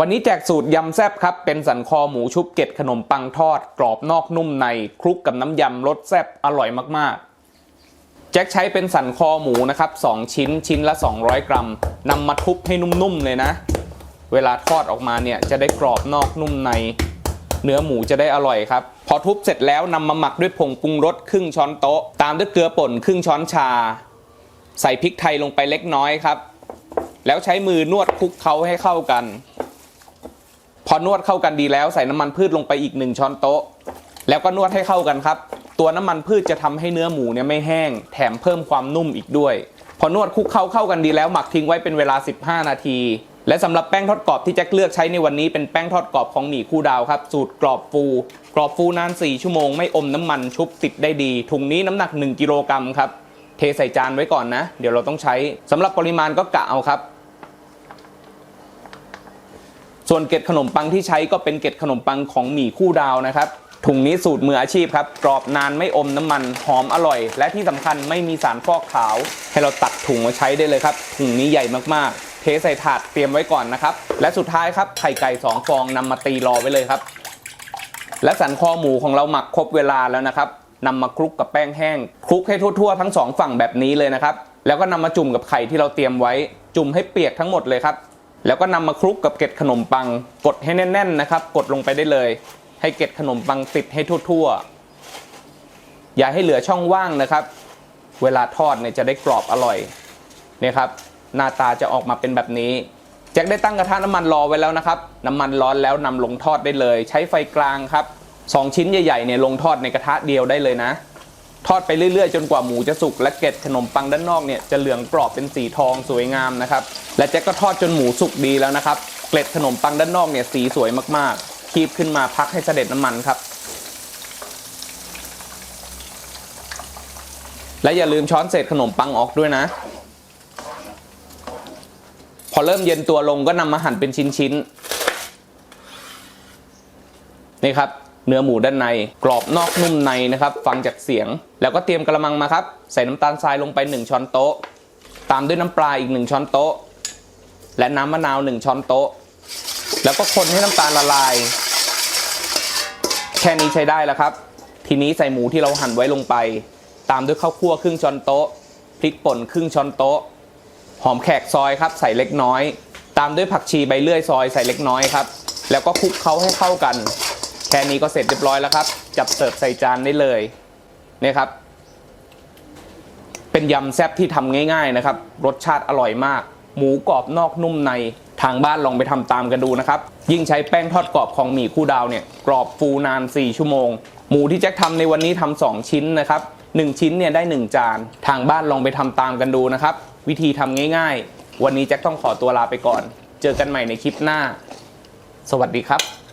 วันนี้แจกสูตรยำแซบครับ เป็นสันคอหมูชุบเกล็ดขนมปังทอด กรอบนอกนุ่มในคลุกกับน้ำยำรสแซบอร่อยมากๆ แจ็คใช้เป็นสันคอหมูนะครับ 2 ชิ้นชิ้นละ 200 กรัมนำมาทุบให้นุ่มๆเลยนะ เวลาทอดออกมาเนี่ยจะได้กรอบนอกนุ่มใน เนื้อหมูจะได้อร่อยครับ พอทุบเสร็จแล้วนำมาหมักด้วยผงปรุงรสครึ่งช้อนโต๊ะ ตามด้วยเกลือป่นครึ่งช้อนชา ใส่พริกไทยลงไปเล็กน้อยครับ แล้วใช้มือนวดคลุกเคล้าให้เข้ากัน พอนวดเข้ากันดีแล้วใส่น้ำมันพืชลงไปอีกหนึ่งช้อนโต๊ะ แล้วก็นวดให้เข้ากันครับ ตัวน้ำมันพืชจะทำให้เนื้อหมูเนี่ยไม่แห้ง แถมเพิ่มความนุ่มอีกด้วย พอนวดคลุกเข้าเข้ากันดีแล้วหมักทิ้งไว้เป็นเวลา 15 นาที และสำหรับแป้งทอดกรอบที่แจ็คเลือกใช้ในวันนี้เป็นแป้งทอดกรอบของหมี่คู่ดาวครับ สูตรกรอบฟู กรอบฟูนาน 4 ชั่วโมงไม่อมน้ำมันชุบติดได้ดี ถุงนี้น้ำหนัก 1 กิโลกรัมครับ เทใส่จานไว้ก่อนนะ เดี๋ยวเราต้องใช้สำหรับปริมาณก็กะเอาครับ ส่วนเกล็ดขนมปังที่ใช้ก็เป็นเกล็ดขนมปังของหมี่คู่ดาวนะครับถุงนี้สูตรมืออาชีพครับกรอบนานไม่อมน้ำมันหอมอร่อย และที่สำคัญไม่มีสารฟอกขาว ให้เราตัดถุงมาใช้ได้เลยครับ ถุงนี้ใหญ่มากๆ เทใส่ถาดเตรียมไว้ก่อนนะครับ และสุดท้ายครับไข่ไก่สองฟองนำมาตีรอไว้เลยครับ และสันคอหมูของเราหมักครบเวลาแล้วนะครับนำมาคลุกกับแป้งแห้งคลุกให้ทั่วๆ ทั้งสองฝั่งแบบนี้เลยนะครับแล้วก็นำมาจุ่มกับไข่ที่เราเตรียมไว้จุ่มให้เปียกทั้งหมดเลยครับ แล้วก็นำมาคลุกกับเกล็ดขนมปัง กดให้แน่น ๆ นะครับ กดลงไปได้เลย ให้เกล็ดขนมปังติดให้ทั่ว ๆ อย่าให้เหลือช่องว่างนะครับ เวลาทอดเนี่ยจะได้กรอบอร่อยเนี่ยครับหน้าตาจะออกมาเป็นแบบนี้แจ็คได้ตั้งกระทะน้ำมันรอไว้แล้วนะครับ น้ำมันร้อนแล้วนำลงทอดได้เลย ใช้ไฟกลางครับสองชิ้นใหญ่ๆเนี่ยลงทอดในกระทะเดียวได้เลยนะ ทอดไปเรื่อยๆ จนกว่าหมูจะสุกและเกล็ดขนมปังด้านนอกเนี่ยจะเหลืองกรอบเป็นสีทองสวยงามนะครับและแจ็คก็ทอดจนหมูสุกดีแล้วนะครับ เกล็ดขนมปังด้านนอกเนี่ยสีสวยมากๆ คีบขึ้นมาพักให้เสด็จน้ำมันครับ และอย่าลืมช้อนเศษขนมปังออกด้วยนะ พอเริ่มเย็นตัวลงก็นำมาหั่นเป็นชิ้นๆนี่ครับ เนื้อหมูด้านใน กรอบนอกนุ่มในนะครับ ฟังจากเสียง แล้วก็เตรียมกระมังมาครับ ใส่น้ำตาลทรายลงไป 1 ช้อนโต๊ะ ตามด้วยน้ำปลาอีก 1 ช้อนโต๊ะ และน้ำมะนาว 1 ช้อนโต๊ะ แล้วก็คนให้น้ำตาลละลาย แค่นี้ใช้ได้แล้วครับ ทีนี้ใส่หมูที่เราหั่นไว้ลงไป ตามด้วยข้าวคั่วครึ่งช้อนโต๊ะพริกป่นครึ่งช้อนโต๊ะ หอมแขกซอยครับ ใส่เล็กน้อย ตามด้วยผักชีใบเลื่อยซอยใส่เล็กน้อยครับ แล้วก็คลุกเคล้าให้เข้ากัน ค่นี้ก็เสร็จเรียบร้อยแล้วครับ จับเสิร์ฟใส่จานได้เลยนี่ครับ เป็นยำแซ่บที่ทำง่าย ๆนะครับ รสชาติอร่อยมาก หมูกรอบนอกนุ่มในทางบ้านลองไปทำตามกันดูนะครับ ยิ่งใช้แป้งทอดกรอบของหมี่คู่ดาวเนี่ย กรอบฟูนาน 4 ชั่วโมง หมูที่แจ็คทำในวันนี้ทำสองชิ้นนะครับ 1 ชิ้นเนี่ยได้ 1 จาน ทางบ้านลองไปทำตามกันดูนะครับ วิธีทำง่ายๆ วันนี้แจ็คต้องขอตัวลาไปก่อน เจอกันใหม่ในคลิปหน้า สวัสดีครับ